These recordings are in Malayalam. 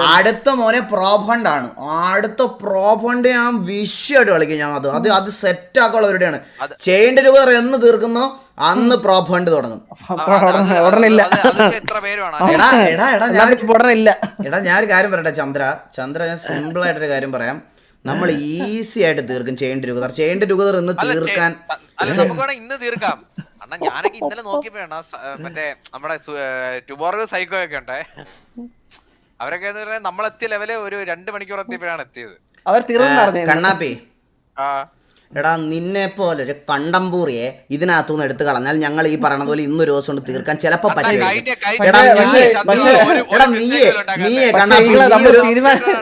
അടുത്ത മോനെ പ്രോഫണ്ട് ആണ്. അടുത്ത പ്രോഫണ്ട് ഞാൻ വിഷയമായിട്ട് കളിക്കും ഞാൻ. അത് അത് അത് സെറ്റ് ആക്കുള്ളവരുടെയാണ് ചെയ്യേണ്ട രൂപ എന്ന് തീർക്കുന്നോ. അന്ന് പ്രോഫണ്ട് തുടങ്ങും. എടാ ഞാൻ ഒരു കാര്യം പറയട്ടെ ചന്ദ്ര. ചന്ദ്ര ഞാൻ സിമ്പിൾ ആയിട്ടൊരു കാര്യം പറയാം. നമ്മൾ ഈസി ആയിട്ട് തീർക്കും ചെയ്യേണ്ട രൂപ ചെയ്യേണ്ട രൂപ ഇന്ന് തീർക്കാൻ തീർക്കാം. അണ്ണാ ഞാനൊക്കെ ഇന്നലെ നോക്കിയപ്പോഴാണ് മറ്റേ നമ്മുടെ ടുബോറോ സൈക്കോ ഒക്കെ ഉണ്ടേ അവരൊക്കെ നമ്മൾ എത്തിയ ലെവൽ ഒരു രണ്ടു മണിക്കൂർ എത്തിയപ്പോഴാണ് എത്തിയത് കണ്ണാപ്പി എടാ നിന്നെ പോലെ ഒരു കണ്ടംപൂറിയെ ഇതിനകത്തുനിന്ന് എടുത്തു കളഞ്ഞാൽ ഞങ്ങൾ ഈ പറയണ പോലെ ഇന്നൊരു ദിവസം കൊണ്ട് തീർക്കാൻ ചിലപ്പോ പറ്റില്ല നീയെ നീയെ കണ്ണാപ്പി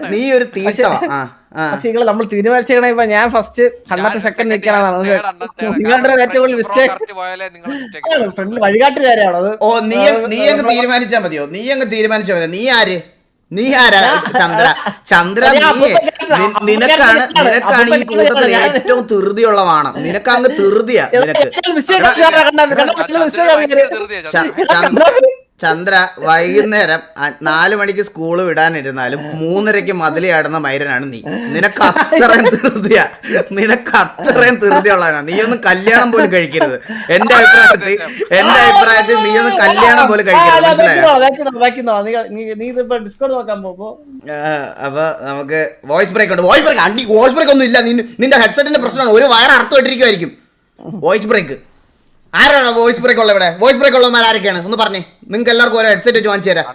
നീ ഒരു തീറ്റവാ ആ പക്ഷേ നിങ്ങൾ നമ്മൾ തീരുമാനിച്ചേ ഇപ്പൊ ഞാൻ ഫസ്റ്റ് ഹൺഡ്രഡ് സെക്കൻഡ് നിൽക്കണം തേർഡ് അണ്ണൻ നിങ്ങളുടെ ഏറ്റവും മിസ്റ്റേക്ക് ഫ്രണ്ട് വഴികാട്ടുകാരാണ് അത്? ഓ നീ നീ അങ്ങ് തീരുമാനിച്ചാ മതിയോ? നീ അങ്ങ് തീരുമാനിച്ചാ മതി നീ ആര്? നീ ആരാ? ചന്ദ്ര. ചന്ദ്ര നീ നിനക്കാണ് നിനക്കാണ് ഈ കൂട്ടത്തിൽ ഏറ്റവും ധൃതിയുള്ള വാണം നിനക്ക്. അങ്ങ് ധൃതിയാ നിനക്ക് ചന്ദ്ര- വൈകുന്നേരം നാല് മണിക്ക് സ്കൂൾ വിടാനിരുന്നാലും മൂന്നരയ്ക്ക് മതിലിയാടുന്ന മൈരനാണ് നീ. നിനക്ക് അത്രയും ധൃതിയാ. നിനക്ക് അത്രയും ധൃതിയുള്ളവനാ. നീ ഒന്ന് കല്യാണം പോലും കഴിക്കരുത്. എന്റെ അഭിപ്രായത്തിൽ എന്റെ അഭിപ്രായത്തിൽ നീ ഒന്ന് കല്യാണം പോലും കഴിക്കരുത്. മനസ്സിലായോ? അപ്പൊ നമുക്ക് വോയിസ് ബ്രേക്ക് ഉണ്ട്. വോയിസ് ബ്രേക്ക് അണ്ടി വോയിസ് ബ്രേക്ക് ഒന്നും ഇല്ല. നിന്റെ നിന്റെ ഹെഡ്സെറ്റിന്റെ പ്രശ്നമാണ്. ഒരു വയർ അർത്ഥമായിട്ടിരിക്കുമായിരിക്കും വോയിസ് ബ്രേക്ക് ആരാണ് വോയിസ് ബ്രേക്ക് ഉള്ള ഇവിടെ വോയിസ് ബ്രേക്ക് ഉള്ളവന്മാർ ആരൊക്കെയാണ്? ഒന്ന് പറഞ്ഞേ. നിങ്ങൾക്ക് എല്ലാവർക്കും ഒരു ഹെഡ്സെറ്റ് വെച്ച് വാങ്ങിച്ചു തരാം.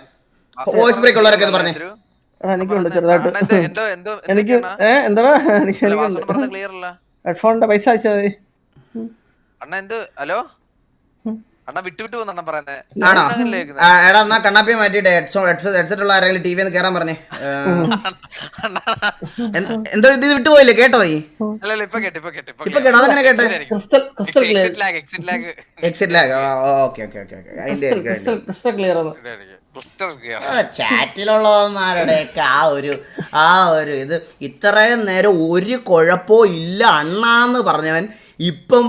വോയിസ് ബ്രേക്ക് ഉള്ളവരൊക്കെ ഒന്ന് പറഞ്ഞേ. എനിക്കുണ്ട് ചെറുതായിട്ട്. എന്തോ എന്തോ എനിക്ക് ഏ എന്താ എനിക്ക് എനിക്കുണ്ട്. ക്ലിയർ അല്ല. ഹെഡ്ഫോണിന്റെ പൈസ അയച്ചാൽ മതി. അണ്ണ എന്ത് ഹലോ? അണ്ണാ വിട്ടു വിട്ടു എടാ കണ്ണാപ്പി മാറ്റിട്ട് ഹെഡ്സെറ്റ് പറഞ്ഞേ. എന്തോ ഇത് വിട്ടുപോയില്ലേ? കേട്ടോ നീ. ഇപ്പൊ കേട്ടോ അതെങ്ങനെ കേട്ടെ? ആ ഒരു ആ ഒരു ഇത്. ഇത്രയും നേരം ഒരു കുഴപ്പവും ഇല്ല അണ്ണാന്ന് പറഞ്ഞവൻ ഇപ്പം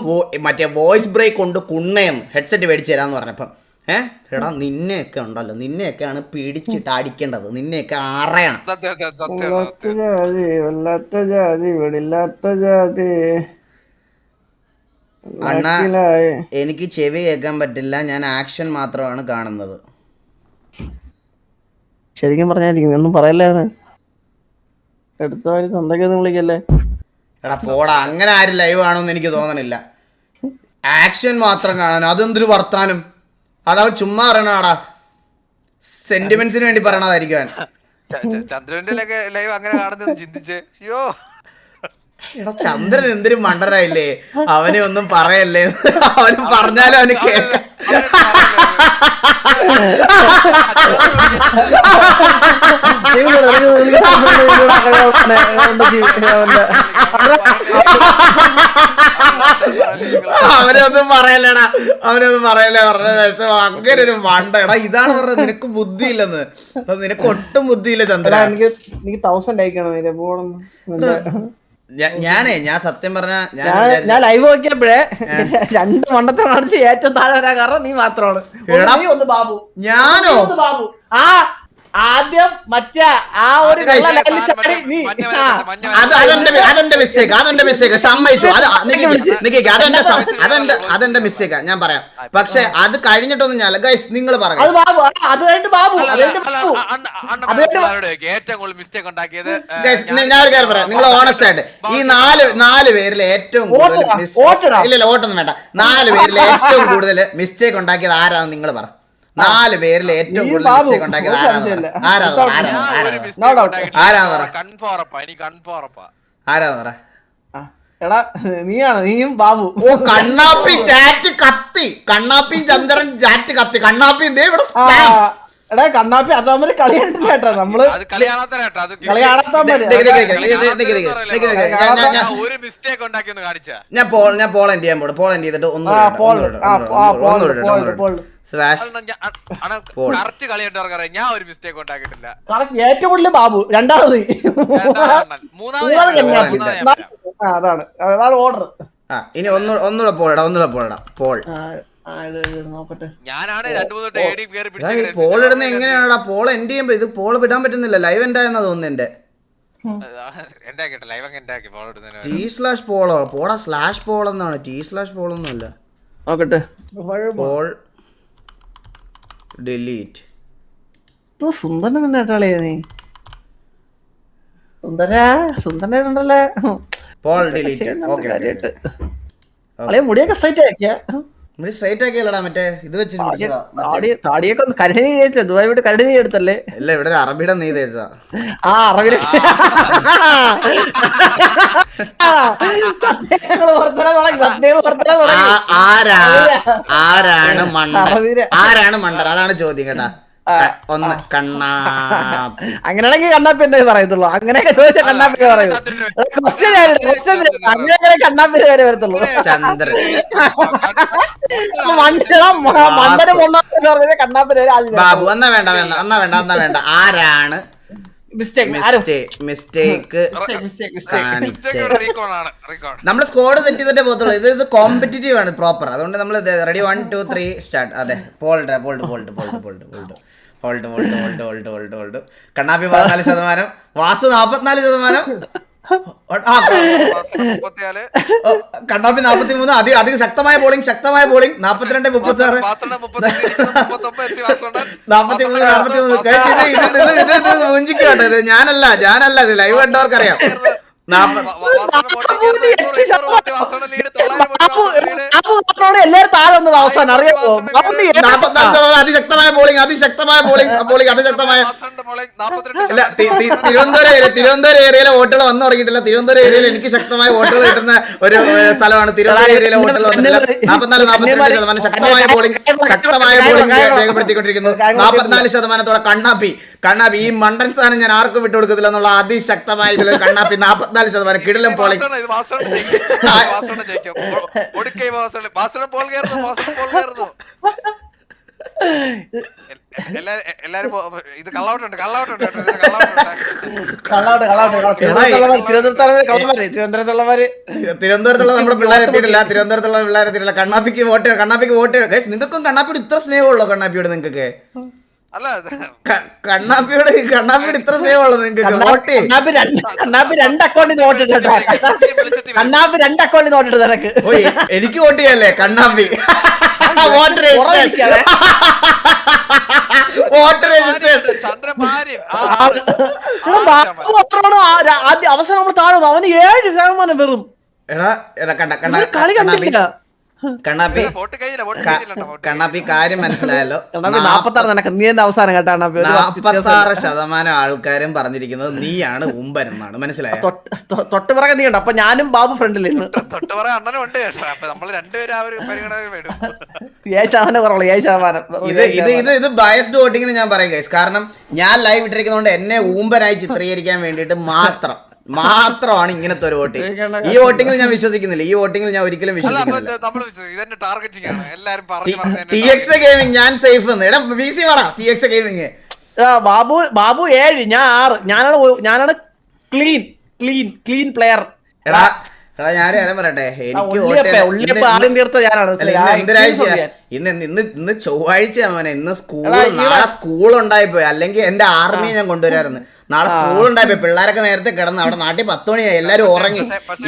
മറ്റേ വോയിസ് ബ്രേക്ക് കൊണ്ട് കുണ്ണയെന്ന് ഹെഡ്സെറ്റ് മേടിച്ചു തരാമെന്ന് പറഞ്ഞപ്പം. ഏ? എടാ നിന്നെയൊക്കെ ഉണ്ടല്ലോ. നിന്നെയൊക്കെയാണ് പിടിച്ചിട്ട് അടിക്കേണ്ടത്. നിന്നെയൊക്കെ ആറയാണ് വല്ലാത്ത ജാതി വല്ലാത്ത ജാതി. വെളില്ലാത്ത ജാതി അണ്ണാ എനിക്ക് ചെവി കേൾക്കാൻ പറ്റില്ല. ഞാൻ ആക്ഷൻ മാത്രമാണ് കാണുന്നത്. ശരിക്കും പറഞ്ഞായിരിക്കും ഒന്നും പറയല്ലേ? വഴി വിളിക്കല്ലേ? എടാ പോടാ അങ്ങനെ ആരും ലൈവ് ആണോന്ന് എനിക്ക് തോന്നണില്ല. ആക്ഷൻ മാത്രം കാണാൻ അതെന്തൊരു വർത്താനം? അതവൻ ചുമ്മാ പറയണാടാ സെന്റിമെന്റ്സിന് വേണ്ടി പറയണതായിരിക്കും ചന്ദ്രന്റെ ലൈവ് അങ്ങനെ കാണുന്നത് ചിന്തിച്ച് അയ്യോ. എടാ ചന്ദ്രൻ എന്തൊരു മണ്ടരായില്ലേ അവനെ ഒന്നും പറയല്ലേ? അവന് പറഞ്ഞാലും അവന് കേൾക്കാം. അവനൊന്നും പറയലടാ അവനൊന്നും പറയല പറഞ്ഞ വിഷം അങ്ങനെ ഒരു വണ്ടടാ ഇതാണ് പറഞ്ഞത്. നിനക്ക് ബുദ്ധിയില്ലെന്ന്. നിനക്ക് ഒട്ടും ബുദ്ധിയില്ല ചന്ദ്ര. എനിക്ക് തൗസൻഡ് അയക്കണം ഞാനേ ഞാൻ സത്യം പറഞ്ഞ ഞാൻ ലൈവ് നോക്കിയപ്പോഴേ രണ്ട് മണ്ടത്തെ നടത്തി ഏറ്റവും താഴെ വരാൻ കാരണം നീ മാത്രമാണ്. ഞാനോ? ബാബു. ആ ആദ്യം മറ്റേ ആ ഒരു അതെന്റെ മിസ്റ്റേക്ക് അതെന്റെ മിസ്റ്റേക്ക് സമ്മതിച്ചു. അത് അതെന്റെ അതെന്റെ അതെന്റെ മിസ്റ്റേക്ക് ഞാൻ പറയാം. പക്ഷെ അത് കഴിഞ്ഞിട്ടൊന്നും ഞാൻ ഗൈസ് നിങ്ങൾ പറഞ്ഞു ഞാൻ ഒരു കാര്യം പറയാം. നിങ്ങൾ ഓണസ്റ്റ് ആയിട്ട്. ഈ നാല് നാല് പേരിൽ ഏറ്റവും കൂടുതൽ ഇല്ല ഇല്ല ഓട്ടൊന്നും വേണ്ട. നാല് പേരിൽ ഏറ്റവും കൂടുതൽ മിസ്റ്റേക്ക് ഉണ്ടാക്കിയത് ആരാന്ന് നിങ്ങൾ പറ. നാല് പേരിൽ ഏറ്റവും കൂടുതൽ പറ. എടാ നീയാണ് നീയും ബാബു. ഓ കണ്ണാപ്പി ചാറ്റ് കത്തി. കണ്ണാപ്പി ചന്ദ്രൻ ചാറ്റ് കത്തി. കണ്ണാപ്പി എന്തേ ഇവിടെ എടാ കണ്ണാപ്പി അത് തമ്മിൽ കളി കണ്ടില്ലേട്ടാ നമ്മൾ ഞാൻ പോൾ ഞാൻ പോളൻ ചെയ്യാൻ പോളൻ ചെയ്തിട്ട് ഒന്ന് കറക്റ്റ് ഞാൻ ഒരു മിസ്റ്റേക്ക് ബാബു. രണ്ടാമത്. അതാണ്. അതാണ് ഓർഡർ ഇനി ഒന്നുകൂടെ ഒന്നുകൂടെ ഒന്നുകൂടെ പോളടാ പോൾ പോൾ ഇടുന്ന എങ്ങനെയാണടാ? പോൾ എൻഡ് ചെയ്യുമ്പോ ഇത് പോൾ വിടാൻ പറ്റുന്നില്ല. ലൈവ് എൻഡ് ആയെന്നാ തോന്നുന്നു എന്റെ ടി സ്ലാഷ് പോളോ പോടാ സ്ലാഷ് പോൾ എന്നാണ്. ടി സ്ലാഷ് പോൾ ഒന്നുമല്ല. ഡിലീറ്റ് സുന്ദരൻ തന്നെ കേട്ടാളേ നീ സുന്ദരാ? സുന്ദരനുണ്ടല്ലേ പോൾ ഡിലീറ്റ് ഓക്കേ അളിയ മുടിയൊക്കെ സ്ട്രൈറ്റ് ആക്കിയാ. സ്ട്രൈറ്റ് ആക്കിയല്ലടാ മറ്റേ ഇത് വെച്ചിട്ട് പിടിച്ചതാ. താടി താടിയൊക്കെ ഒന്ന് കരുണി ചേച്ചത് ദുബായ് വിട്ട് നീ എടുത്തല്ലേ? ഇല്ല ഇവിടെ ഒരു അറബിയുടെ നീ തേച്ചാ ആ ആരാണ് മണ്ടൻ? ആരാണ് മണ്ടൻ? അതാണ് ചോദ്യം കേട്ടാ. ഒന്ന് കണ്ണാ. അങ്ങനെയാണെങ്കിൽ കണ്ണാപ്പി എന്തേ പറയത്തുള്ളൂ അങ്ങനെയൊക്കെ ചോദിച്ചാൽ കണ്ണാപ്പി പറയൂ ക്വസ്റ്റ്യൻ ക്വസ്റ്റ്യൻ അങ്ങനെ കണ്ണാപ്പി വരെ വരത്തുള്ളൂ. ചന്ദ്രൻ മണ്ടന കണ്ണാപ്പി ബാബു എന്നാ വേണ്ട വേണ്ട എന്നാ വേണ്ട എന്നാ വേണ്ട. ആരാണ്? മിസ്റ്റേക്ക് നമ്മൾ സ്കോഡ് സെറ്റ് തെറ്റേ പോകത്തുള്ളൂ. ഇത് ഇത് കോമ്പറ്റീറ്റീവ് ആണ് പ്രോപ്പർ അതുകൊണ്ട് നമ്മൾ ready one two three start അതെ പോൾഡ് പോൾട്ട് പോൾട്ട് പോൾട്ട് പോൾട്ട് Polt fault hold hold hold hold hold കണ്ണാപ്പി പതിനാല് ശതമാനം. വാസു നാപ്പത്തിനാല് ശതമാനം. കണ്ണാപ്പി നാപ്പത്തി മൂന്ന് അതി അധികം ശക്തമായ ബോളിംഗ് ശക്തമായ ബോളിംഗ് നാപ്പത്തിരണ്ട് മുപ്പത്തി ആറ് നാപ്പത്തി മൂന്ന് നാപ്പത്തി മൂന്ന് ഇത് ഇത് ഇത് ഞാനല്ല ഞാനല്ല. ഇത് ലൈവ് കണ്ടവർക്കറിയാം. എല്ലാരും താഴെ വന്നത് അവസാനം അറിയാമോ? നാപ്പത്തിനാല് അതിശക്തമായ ബോളിംഗ് അതിശക്തമായ ബോളിംഗ് ബോളിംഗ് അതിശക്തമായ തി- തിരുവനന്തപുരം ഏരിയ തിരുവനന്തപുരം ഏരിയയിലെ വോട്ടുകൾ വന്നു തുടങ്ങിയിട്ടില്ല. തിരുവനന്തപുരം ഏരിയയിൽ എനിക്ക് ശക്തമായ വോട്ടുകൾ കിട്ടുന്ന ഒരു സ്ഥലമാണ്. തിരുവനന്തപുരം ഏരിയയിലെ വോട്ടുകൾ വന്നിട്ടില്ല. നാൽപ്പത്തിനാല് നാൽപ്പത്തിരണ്ട് ശതമാനം ശക്തമായ ബോളിംഗ് ശക്തമായ ബോളിംഗ് രേഖപ്പെടുത്തിക്കൊണ്ടിരിക്കുന്നു. നാൽപ്പത്തിനാല് ശതമാനത്തോടെ കണ്ണാപ്പി. കണ്ണാപ്പി ഈ മണ്ടൻ സ്ഥാനം ഞാൻ ആർക്കും വിട്ടു കൊടുക്കത്തില്ല എന്നുള്ള അതിശക്തമായ ഇതിൽ കണ്ണാപ്പി നാൽപ്പത്തിനാല് ശതമാനം കിടിലം പോളി ഇത് തിരുവനന്തപുരത്തുള്ള നമ്മുടെ പിള്ളേർ എത്തിയിട്ടില്ല തിരുവനന്തപുരത്തുള്ള പിള്ളേർ എത്തിയിട്ടില്ല. കണ്ണാപ്പിക്ക് വോട്ട്. കണ്ണാപ്പിക്ക് വോട്ട് നിങ്ങൾക്കും കണ്ണാപ്പിയോട് ഇത്ര സ്നേഹമുള്ളോ കണ്ണാപ്പിയോട് നിങ്ങൾക്ക് അല്ല കണ്ണാപ്പിയോട് കണ്ണാപ്പിയുടെ ഇത്ര സ്നേഹമുള്ളോ നിങ്ങൾക്ക്? വോട്ട്? ചെയ്യ്. കണ്ണാപ്പി രണ്ട് അക്കൗണ്ടിൽ നിന്ന് വോട്ടിട്ട് കണ്ണാപ്പി രണ്ട് അക്കൗണ്ടിൽ നിന്ന് വോട്ടിട്ട് നിനക്ക്. എനിക്ക് വോട്ട് ചെയ്യല്ലേ? കണ്ണാപ്പി. വോട്ട്. വോട്ട് ആ- ആദ്യം അവസാനം നമ്മൾ താഴെ. അവന് ഏഴ് ശതമാനം വെറും. എടാ എടാ കണ്ണ കണ്ണ കളി കണ്ടില്ല വോട്ട് കണ്ണാപ്പി കാര്യം മനസ്സിലായല്ലോ. അവസാനം കേട്ടോ കണ്ണാപ്പി? ഒരു പത്ത് നാപ്പത്തി വ്യത്യാസം ആറ് ശതമാനം ആൾക്കാരും പറഞ്ഞിരിക്കുന്നത് നീയാണ് ഉമ്പൻ എന്നാണ് മനസ്സിലായത് തൊട്ട് പിറകെ നീ ഉണ്ട് അപ്പൊ ഞാനും ബാബു ഫ്രണ്ടിൽ നിന്ന് തൊട്ട് അണ്ണനും ഉണ്ട് കേട്ടോ. അപ്പൊ നമ്മൾ രണ്ടുപേരും ആ ഒരു പരിഗണന വരും. ഏഴ് ശതമാനം കുറവുള്ളൂ ഏഴ് ശതമാനം. ഇത് ഇത് ഇത് ഇത് ബയസ്ഡ് വോട്ടിങ്ങിന് ഞാൻ പറയും കാരണം ഞാൻ ലൈവ് ഇട്ടിരിക്കുന്നതുകൊണ്ട് എന്നെ ഊമ്പനായി ചിത്രീകരിക്കാൻ വേണ്ടിയിട്ട് മാത്രം മാത്രമാണ് ഇങ്ങനത്തെ ഒരു വോട്ടിംഗ് ഈ വോട്ടിംഗിൽ ഞാൻ വിശ്വസിക്കുന്നില്ല. ഈ വോട്ടിംഗിൽ ഞാൻ ഒരിക്കലും വിശ്വസിക്കുന്നില്ല. ടി എക്സ് ഗെയിമിംഗ് ഞാൻ സേഫ് എന്ന്. എടാ വി സി പറ T X gaming Babu Babu ഏഴ് ഞാൻ ആറ്. ഞാനാണ് ഞാനാണ് ക്ലീൻ ക്ലീൻ ക്ലീൻ പ്ലെയർ എടാ എടാ ഞാൻ കാര്യം പറയട്ടെ. എനിക്ക് ഇന്ന് ഇന്ന് ഇന്ന് ചൊവ്വാഴ്ച മോനെ. ഇന്ന് സ്കൂൾ നാളെ സ്കൂൾ ഉണ്ടായിപ്പോയി അല്ലെങ്കിൽ എന്റെ ആർമിയെ ഞാൻ കൊണ്ടുവരായിരുന്നു നാളെ സ്കൂൾ ഉണ്ടായപ്പോ പിള്ളേരൊക്കെ നേരത്തെ കിടന്ന് അവിടെ നാട്ടിൽ പത്ത് മണിയായി എല്ലാരും ഉറങ്ങി.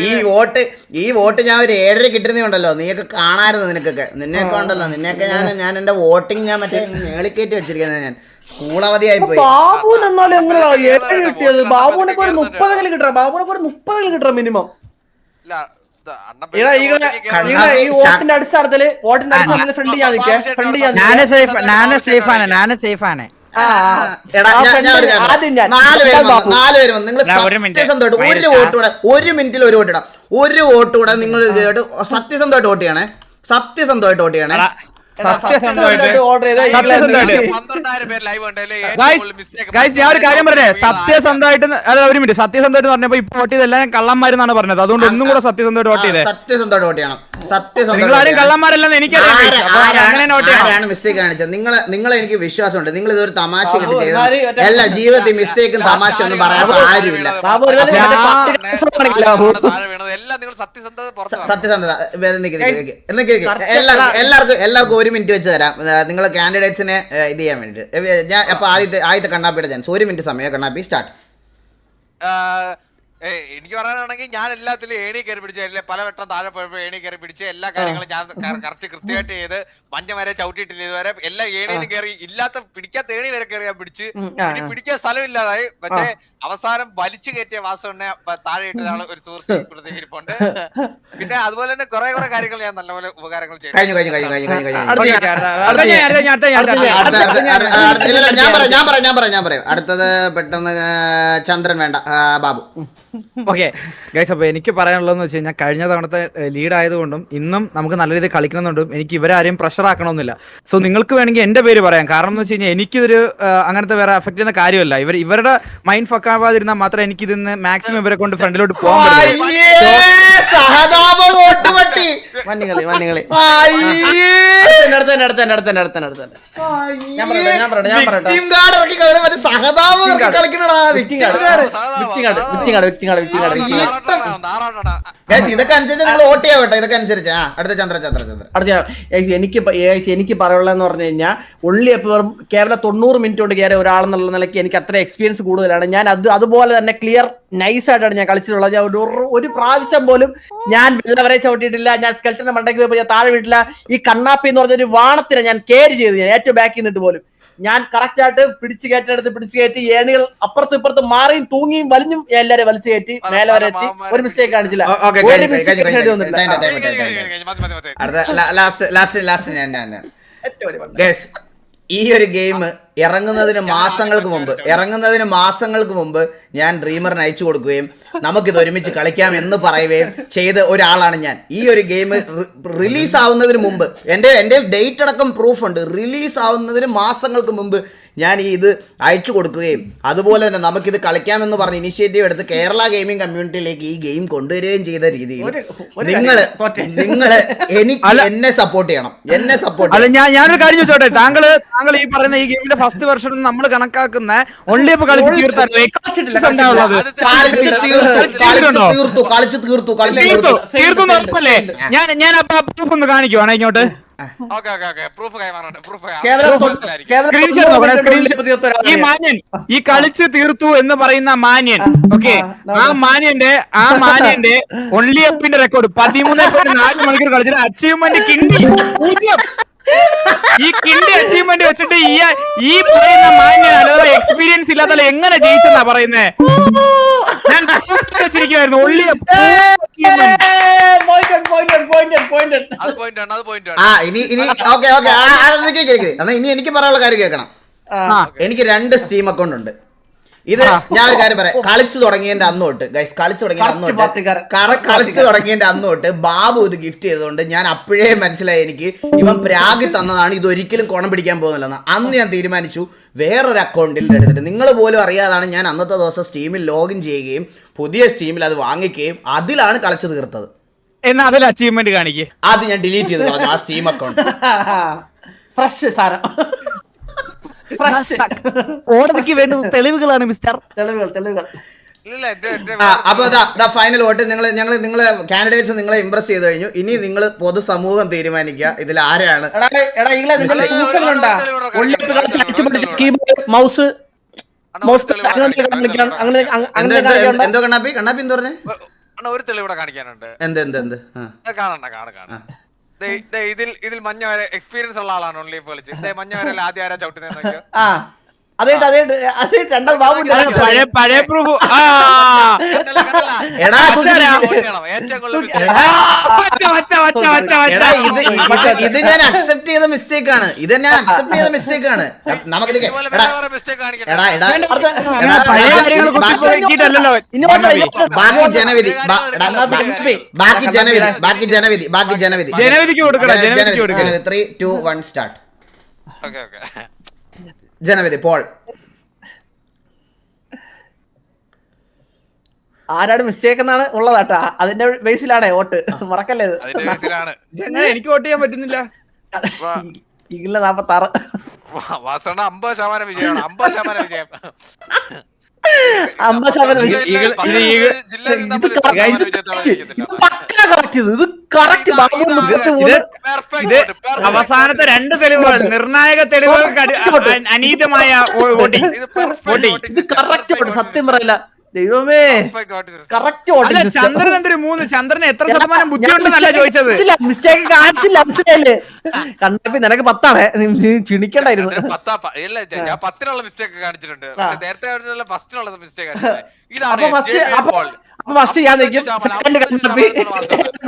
ഈ വോട്ട് ഈ വോട്ട് ഞാൻ ഒരു ഏഴര കിട്ടുന്നുണ്ടല്ലോ നീയൊക്കെ കാണായിരുന്നു നിനക്കൊക്കെ. നിന്നെയൊക്കെ ഉണ്ടല്ലോ നിന്നെയൊക്കെ ഞാൻ ഞാൻ എന്റെ വോട്ടിങ് ഞാൻ മറ്റേ മേളിക്കേറ്റ് വെച്ചിരിക്കുന്നത് ഞാൻ. സ്കൂൾ അവധിയായി പോയി. ബാബുവിന് എന്നാലും എങ്ങനെയാ പക്ഷേ ഏഴ് ഏതാണ് കിട്ടിയത്? വോട്ടിന് ബാബുവിനൊക്കെ ഒരു മുപ്പതെങ്കിലും കിട്ടണം. ബാബുവിനൊക്കെ ഒരു മുപ്പതെങ്കിലും കിട്ടണം മിനിമം. ഈടെ ഈടെ ഈടെ ഈ വോട്ടിന്റെ അടിസ്ഥാനത്തിൽ വോട്ടിന്റെ അടിസ്ഥാനത്തിൽ ഫ്രണ്ട് ഞാൻ നിൽക്കേ. ഫ്രണ്ട് ഞാൻ ഞാൻ സേഫ് ഞാൻ സേഫ് ആണ് ഞാൻ സേഫ് ആണ് ആ, ആ. എടാ ഞാൻ- ഞാൻ ഒരു ആദ്യം ഞാൻ നാല് പേര് നാല് പേര് നിങ്ങൾ എടാ, ഒരു minute. ഒരു വോട്ട് കൂടെ ഒരു മിനിറ്റിൽ ഒരു വോട്ട് ഇടാം. ഒരു വോട്ട് കൂടെ നിങ്ങൾ ഇതായിട്ട് സത്യസന്ധമായിട്ട് വോട്ട് ചെയ്യണേ. സത്യസന്ധമായിട്ട് വോട്ട് ചെയ്യണേ. ഗൈസ് ഞാൻ ഒരു കാര്യം പറഞ്ഞേ. സത്യസന്ധമായിട്ട് അല്ല ഒരു മിനിറ്റ് സത്യസന്ധമായിട്ട് പറഞ്ഞപ്പോ ഇപ്പൊ വോട്ട് ചെയ്ത് എല്ലാരും കള്ളന്മാരെന്നാണ് പറഞ്ഞത്. അതുകൊണ്ട് ഒന്നും കൂടെ സത്യസന്ധമായിട്ട് വോട്ട് ചെയ്തേ. സത്യസന്ധമായിട്ട് വോട്ട് ചെയ്യണം. നിങ്ങൾ ആരും കള്ളന്മാരല്ലെന്ന് എനിക്കറിയാം. മിസ്റ്റേക്ക് കാണിച്ചത്? നിങ്ങൾ നിങ്ങൾ എനിക്ക് വിശ്വാസമുണ്ട്. നിങ്ങൾ ഇതൊരു തമാശ കിട്ടി ചെയ്തത്. എല്ലാ ജീവിതത്തിൽ മിസ്റ്റേക്കും തമാശ ഒന്നും പറയാത്ത ആരുമില്ല. എല്ലാ നിങ്ങൾ സത്യസന്ധത എല്ലാവർക്കും എല്ലാവർക്കും എല്ലാവർക്കും ഒരു മിനിറ്റ് വെച്ച് തരാം. നിങ്ങൾ കാൻഡിഡേറ്റ്സിനെ ഇത് ചെയ്യാൻ വേണ്ടിട്ട്. ഞാൻ അപ്പൊ ആദ്യത്തെ ആദ്യത്തെ കണ്ണാപ്പിയുടെ ചാൻസ് ഒരു മിനിറ്റ് സമയം. കണ്ണാപ്പി സ്റ്റാർട്ട് എനിക്ക് പറയാനാണെങ്കിൽ ഞാൻ എല്ലാത്തിലും ഏണി കയറി പിടിച്ച് അല്ലെ പല വട്ടം താഴെ പോയപ്പോൾ ഏണി കയറി പിടിച്ച് എല്ലാ കാര്യങ്ങളും ഞാൻ കറക്റ്റ് കൃത്യമായിട്ട് ചെയ്ത് മഞ്ഞ വരെ ചവിട്ടിയിട്ടില്ല ഇതുവരെ. എല്ലാ ഏണിയിലും കയറി ഇല്ലാത്ത പിടിക്കാത്ത ഏണി വരെ കയറി ഞാൻ പിടിച്ച്. പിടിക്കാൻ സ്ഥലം ഇനി. പിടിക്കാൻ സ്ഥലമില്ലാതായി. പക്ഷേ അവസാനം വലിച്ചു കയറ്റിയ വാസുണ്ണെ താഴെ ഇട്ടതാണ് ഒരു സുഹൃത്ത് പ്രതികരിപ്പുണ്ട് പിന്നെ അതുപോലെ തന്നെ കുറെ കുറെ കാര്യങ്ങൾ ഞാൻ നല്ലപോലെ ഉപകാരങ്ങൾ ചെയ്തു. കഴിഞ്ഞു കഴിഞ്ഞു കഴിഞ്ഞു കഴിഞ്ഞു കഴിഞ്ഞു കഴിഞ്ഞു. അടുത്ത ഓക്കേ, അടുത്ത- അടുത്ത ഞാൻ, അടുത്ത ഞാൻ, അടുത്ത ഞാൻ, ഞാൻ. അടുത്ത- അടുത്ത- അടുത്ത- അടുത്ത- ഇല്ല, ഇല്ല, ഞാൻ പറയാം ഞാൻ പറയാം ഞാൻ പറയാം ഞാൻ പറയാം. അടുത്തത് പെട്ടെന്ന് ചന്ദ്രൻ വേണ്ട ബാബു. ഓക്കെ. ഗൈസ് അപ്പോൾ എനിക്ക് പറയാനുള്ളതെന്ന് വെച്ച് കഴിഞ്ഞാൽ കഴിഞ്ഞ തവണത്തെ ലീഡ് ആയതുകൊണ്ടും ഇന്നും നമുക്ക് നല്ല രീതിയിൽ കളിക്കണമെന്നുണ്ടും എനിക്ക് ഇവരാരെയും പ്രഷർ ആക്കണമെന്നില്ല. സോ നിങ്ങൾക്ക് വേണമെങ്കിൽ എന്റെ പേര് പറയാം. കാരണം എന്ന് വെച്ച് കഴിഞ്ഞാൽ എനിക്കിതൊരു അങ്ങനത്തെ വേറെ അഫക്റ്റ് ചെയ്യുന്ന കാര്യമല്ല. ഇവർ ഇവരുടെ മൈൻഡ് ഫക്കാവാതിരുന്നാൽ മാത്രം എനിക്ക് ഇതിന്ന് മാക്സിമം ഇവരെ കൊണ്ട് ഫ്രണ്ടിലോട്ട് പോകാൻ സഹതാപം കളിക്കണടാ, നിങ്ങൾ വോട്ട് ആ അടുത്ത ചന്ദ്ര എനിക്ക് എനിക്ക് പറയാനുള്ളതെന്ന് പറഞ്ഞു കഴിഞ്ഞാൽ ഉള്ളി എപ്പോഴും കേവലം തൊണ്ണൂറ് മിനിറ്റ് കൊണ്ട് കയറിയ ഒരാളെന്നുള്ള നിലയ്ക്ക് എനിക്ക് അത്ര എക്സ്പീരിയൻസ് കൂടുതലാണ്. ഞാൻ അത് അതുപോലെ തന്നെ ക്ലിയർ നൈസ് ആയിട്ടാണ് ഞാൻ കളിച്ചിട്ടുള്ളത്. ഞാൻ ഒരു- പ്രാവശ്യം പോലും ഞാൻ വെള്ളവരെ ചവിട്ടിയിട്ടില്ല. ഞാൻ സ്കെൽറ്റന്റെ മണ്ടയ്ക്ക് പോയി താഴെ വീട്ടില്ല. ഈ കണ്ണാപ്പി എന്ന് പറഞ്ഞ ഒരു വാണത്തിനെ ഞാൻ കെയർ ചെയ്ത് ഞാൻ. ഏറ്റവും ബാക്കിൽ നിന്നിട്ട് പോലും. ഞാൻ കറക്റ്റ് ആയിട്ട് പിടിച്ചു കയറ്റിനടുത്ത് പിടിച്ചു കയറ്റി ഏണികൾ അപ്പുറത്ത് ഇപ്പുറത്ത് മാറിയും തൂങ്ങിയും വലിഞ്ഞും എല്ലാവരും വലിച്ചു കയറ്റി മേലെ വരെ എത്തി. ഒരു മിസ്റ്റേക്ക് കാണിച്ചില്ല. ലാസ്റ്റ് ലാസ്റ്റ് ലാസ്റ്റ് ഞാൻ ഞാൻ ഈ ഒരു ഗെയിം ഇറങ്ങുന്നതിന് മാസങ്ങൾക്ക് മുമ്പ് ഇറങ്ങുന്നതിന് മാസങ്ങൾക്ക് മുമ്പ് ഞാൻ ഡ്രീമറിന് അയച്ചു കൊടുക്കുകയും നമുക്കിത് ഒരുമിച്ച് കളിക്കാം എന്ന് പറയുകയും ചെയ്ത ഒരാളാണ് ഞാൻ. ഈ ഒരു ഗെയിം റിലീസ് ആവുന്നതിന് മുമ്പ് എന്റെ എന്റെ ഡേറ്റ് അടക്കം പ്രൂഫ് ഉണ്ട്. റിലീസ് ആവുന്നതിന് മാസങ്ങൾക്ക് മുമ്പ് ഞാൻ ഈ ഇത് അയച്ചു കൊടുക്കുകയും അതുപോലെ തന്നെ നമുക്കിത് കളിക്കാമെന്ന് പറഞ്ഞ് ഇനിഷ്യേറ്റീവ് എടുത്ത് കേരള ഗെയിമിംഗ് കമ്മ്യൂണിറ്റിയിലേക്ക് ഈ ഗെയിം കൊണ്ടുവരികയും ചെയ്ത രീതിയിൽ നിങ്ങൾ നിങ്ങൾ എനിക്ക് എന്നെ സപ്പോർട്ട് ചെയ്യണം. എന്നെ സപ്പോർട്ട് അല്ല ഞാൻ ഞാനൊരു കാര്യം ചോദിച്ചോട്ടെ? താങ്കൾ താങ്കൾ ഈ പറയുന്ന ഈ ഗെയിമിന്റെ ഫസ്റ്റ് വെർഷൻ നമ്മൾ കണക്കാക്കുന്ന ഓൺലി ഇപ്പൊ കളിച്ച്. തീർത്തു. കളിച്ചു തീർത്തു കളിച്ച് തീർത്തു തീർത്തു തീർത്തു. ഞാൻ ഞാൻ അപ്പൊ പ്രൂഫ് ഒന്ന് കാണിക്കുവാണ് ഇങ്ങോട്ട്. ഈ മാന്യൻ ഈ കളിച്ച് തീർത്തു എന്ന് പറയുന്ന മാന്യൻ ഓക്കെ? ആ, മാന്യന്റെ ആ മാന്യന്റെ ഒൺലി അപ്പിന്റെ റെക്കോർഡ് പതിമൂന്ന് പോയിന്റ് നാല് മണിക്കൂർ കളിച്ചിട്ട് അച്ചീവ്മെന്റ് കിണ്ടി. പൂജ്യം ഈ കിണ്ടി അച്ചീവ്മെന്റ് വെച്ചിട്ട് ഈ ഈ പറയുന്ന മാന്യൻ അല്ലാതെ എക്സ്പീരിയൻസ് ഇല്ലാത്ത എങ്ങനെ ജയിച്ചെന്നാ പറയുന്നേ? ഞാൻ വെച്ചിരിക്കുമായിരുന്നു വെച്ചിരിക്കുവായിരുന്നു. ഒൺലി Pointed, ഇനി ഇനി ഓക്കെ ഓക്കെ. ഇനി എനിക്ക് പറയാനുള്ള കാര്യം കേൾക്കണം. എനിക്ക് രണ്ട് സ്റ്റീം അക്കൗണ്ട് ഉണ്ട്. ഇത് ഞാൻ ഒരു കാര്യം പറയാം. കളിച്ചു തുടങ്ങിയതിന്റെ അന്ന് തൊട്ട് ഗൈസ് കളിച്ചു തുടങ്ങിയ അന്ന് തൊട്ട് കറ കളിച്ചു തുടങ്ങിയതിന്റെ അന്ന് തൊട്ട് ബാബു ഇത് ഗിഫ്റ്റ് ചെയ്തതുകൊണ്ട് ഞാൻ അപ്പോഴേ മനസ്സിലായി എനിക്ക് ഇവൻ പ്രാഗി തന്നതാണ് ഇത് ഒരിക്കലും കുണം പിടിക്കാൻ പോകുന്നില്ലെന്ന്. അന്ന് ഞാൻ തീരുമാനിച്ചു വേറൊരു അക്കൗണ്ടിൽ എടുത്തിട്ട് നിങ്ങൾ പോലും അറിയാതാണ് ഞാൻ അന്നത്തെ ദിവസം സ്റ്റീമിൽ ലോഗിൻ ചെയ്യുകയും പുതിയ സ്റ്റീമിൽ അത് വാങ്ങിക്കുകയും അതിലാണ് കളിച്ചു തീർത്തത്. എന്നാ അതിൽ അച്ചീവ്മെന്റ് കാണിക്കേ. അത് ഞാൻ ഡിലീറ്റ് ചെയ്ത് കളഞ്ഞു ആ സ്റ്റീം അക്കൗണ്ട് ഫ്രഷ് സാധനം. ഫ്രഷ് കോടതിക്ക് വേണ്ട തെളിവുകളാണ് മിസ്റ്റർ തെളിവുകൾ തെളിവുകൾ. ഇല്ല എന്റെ എന്റെ ആ അപ്പൊ ദാ ഫൈനൽ വോട്ട് നിങ്ങൾ ഞങ്ങൾ നിങ്ങളെ കാൻഡിഡേറ്റ്സ് നിങ്ങളെ ഇംപ്രസ് ചെയ്ത് കഴിഞ്ഞു. ഇനി നിങ്ങൾ പൊതുസമൂഹം തീരുമാനിക്കുക. ഇതിൽ ആരാണ്? എടാ എടാ ഇങ്ങളെ പിടിച്ച് കീബോർഡ് മൗസ് അങ്ങനെ അങ്ങനെ അങ്ങനെ എന്ത് എന്തോ കണ്ണാപ്പി? കണ്ണാപ്പി എന്ത് പറഞ്ഞേ? അണ്ണാ, ഒരു തെളിവിടെ കാണിക്കാനുണ്ട്. എന്ത് എന്ത് എന്ത്? കാണണ്ട കാണ കാണ. ഇതിൽ ഇതിൽ മഞ്ഞ വരെ എക്സ്പീരിയൻസ് ഉള്ള ആളാണ് ഓൺലി കളിച്ച് മഞ്ഞ വരെ ആദ്യം ആരാ ചവിട്ടുന്നത് നോക്കിയോ ഇത് ഞാൻ അക്സെപ്റ്റ് ചെയ്ത മിസ്റ്റേക്ക് ആണ്. ഇത് ഞാൻ അക്സെപ്റ്റ് ചെയ്ത മിസ്റ്റേക്ക് ആണ്. നമുക്ക് ഇതുപോലെ എടാ വേറെ വേറെ mistake കാണിക്കണ്ട. എടാ എടാ അങ്ങനെ പഴയ കാര്യങ്ങൾ ബാക്കി ജനവിധി ബാക്കി ജനവിധി ബാക്കി ജനവിധി ബാക്കി ജനവിധി ജനവിധിക്ക് കൊടുക്കണം, ജനവിധി. Three two one start okay okay. ജനവിധി പോൾ. ആരാണ് മിസ്റ്റേക്ക് എന്നാണ് ഉള്ളതാട്ടാ അതിന്റെ ബേസിലാണ് വോട്ട്. മറക്കല്ലേ ഇത്? ബേസിലാണ് എങ്ങനെ എനിക്ക് വോട്ട് ചെയ്യാൻ പറ്റുന്നില്ല? ഇല്ല നാപ്പത്തി ആറ് വാസണ അമ്പത് ശതമാനം വിജയമാണ്. അമ്പത് ശതമാനം വിജയം. അവസാനത്തെ രണ്ട് തെളിവുകൾ നിർണായക തെളിവുകൾ അനീതമായ വോട്ടിംഗ് ഇത് കറക്റ്റ് സത്യം പറയില്ല. ദൈവമേ. കറക്റ്റ് ചന്ദ്രൻ എന്തൊരു മൂന്ന്? ചന്ദ്രന് എത്ര ശതമാനം ബുദ്ധിയുണ്ടെന്നല്ല ചോദിച്ചത്? മിസ്റ്റേക്ക് കാണിച്ചില്ല മനസ്സിലായില്ലേ? കണ്ടപ്പോ നിനക്ക് പത്താണ്. നീ നീ ചിണിക്കണ്ടായിരുന്നു ഞാൻ- പത്തിനുള്ള മിസ്റ്റേക്ക് കാണിച്ചിട്ടുണ്ട്. നേരത്തെ ഫസ്റ്റിനുള്ള മിസ്റ്റേക്ക് അപ്പൊ ഫസ്റ്റ് ഞാൻ നിൽക്കും ശതമാനം, സെക്കൻഡ് കണ്ണപ്പി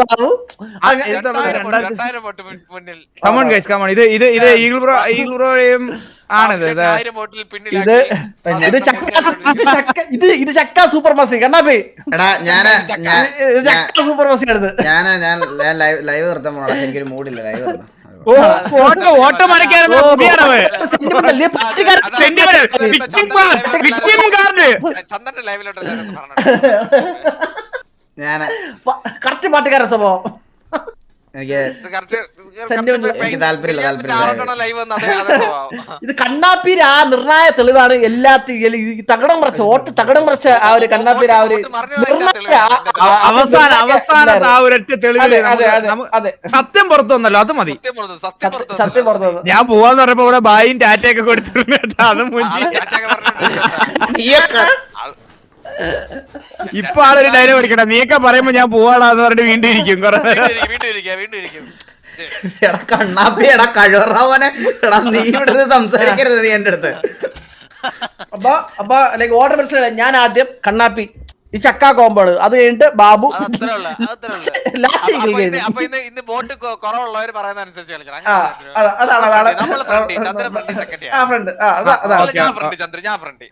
ബാബു ആ, അങ്ങ- ഇത് തമ്മിൽ രണ്ടായിരം രണ്ടായിരത്തി- വോട്ട്, രണ്ടായിരം വോട്ട് മുൻ- മുന്നിൽ. കമോൺ ഗൈസ് കമോൺ ഇത് ഇത് ഇത് ഈഗിൾ ബ്രോ ഈഗിൾ ബ്രോയും ആണിത്. ഇത് ആയിരം വോട്ടിൽ ഇത് പിന്നിലാക്കി ഇത് ചക്ക ഇത് ചക്ക ഇത് ഇത് ചക്ക സൂപ്പർ മസി കണ്ണാപ്പി എടാ ഞാൻ ഞാൻ ചക്ക സൂപ്പർ മസി എടുത്ത് ഞാൻ ഞാൻ ലൈവ് ലൈവ് നിർത്താൻ പോണ എനിക്കൊരു മൂഡില്ല. ലൈവ് നിർത്താം. ഓട്ടോ ഓട്ടോ ഞാൻ കറക്റ്റ് പാട്ടുകാരൻ സ്വഭാവം ഇത് കണ്ണാപ്പീര് ആ നിർണായ തെളിവാണ് എല്ലാത്തിലും തകടം മറച്ച ഓട്ട് തകടം മറച്ച ആ ഒരു കണ്ണാപ്പീര് ആ ഒരു അവസാന അവസാനത്തെ ആ ഒരൊറ്റ സത്യം പുറത്തു വന്നല്ലോ അത് മതി. സത്യം പുറത്ത്, വന്നു. ഞാൻ പോവാന്ന് പറഞ്ഞപ്പോ ഇവിടെ ബായും ടാറ്റയൊക്കെ കൊടുത്തിട്ടുണ്ട് അത് മുഞ്ചി ഇപ്പൊ ആളൊരു ഡയലോഗ് അടിക്കട്ടെ നീയൊക്കെ പറയുമ്പോ ഞാൻ പോവാടാന്ന് പറഞ്ഞിട്ട് വീണ്ടും ഇരിക്കും. കുറെ. വീണ്ടും ഇരിക്കും, വീണ്ടും ഇരിക്കും എടാ കണ്ണാപ്പി എടാ കഴിവറാവനെ എടാ നീ ഇവിടെ സംസാരിക്കരുത് നീ എന്റെ അടുത്ത്. അപ്പൊ അപ്പൊ ലൈക്ക് ഓർഡർ മനസ്സിലായി ഞാൻ ആദ്യം കണ്ണാപ്പി ഈ ചക്ക കോമ്പാണ് അത് കഴിഞ്ഞിട്ട് ബാബു. ലാസ്റ്റ് അപ്പൊ ഇന്ന് അപ്പൊ ഇന്ന് ഇന്ന് വോട്ട് കുറവുള്ളവര് പറയുന്ന അനുസരിച്ച് കളിക്കണം അതാണ്, അതാണ്. നമ്മൾ ഫ്രണ്ട് ചന്ദ്രൻ ഫ്രണ്ട് സെക്കൻഡ് ആ ഫ്രണ്ട്. ആ അതാ അതാ. ഞാൻ ഫ്രണ്ട് ഞാൻ ഫ്രണ്ട്.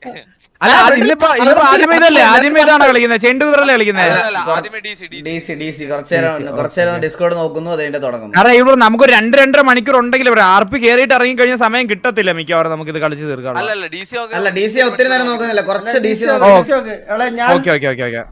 അല്ല ഇന്നിപ്പോ ഇന്നിപ്പോ ആദ്യമേ ഇതല്ലേ? ആദ്യമേ ഇതാണ് കളിക്കുന്നത്? ചെണ്ടു കുതിരല്ലേ കളിക്കുന്നത്? ആദ്യമേ D C D D C D C. കുറച്ചു നേരം കുറച്ചു നേരം ഡിസ്കോഡ് നോക്കുന്നു തുടങ്ങുന്നു കാരണം ഇവിടെ നമുക്ക് രണ്ട് രണ്ടര മണിക്കൂർ ഉണ്ടെങ്കിൽ ഇവിടെ ആർ പി കയറിയിട്ട് ഇറങ്ങി കഴിഞ്ഞ സമയം കിട്ടത്തില്ല മിക്കവാറും നമുക്ക് ഇത് കളിച്ച് തീർക്കാം അല്ല ഡി സി ഒത്തിരി നേരം നോക്കുന്നില്ല. കുറച്ച് D C okay, okay. Okay okay okay.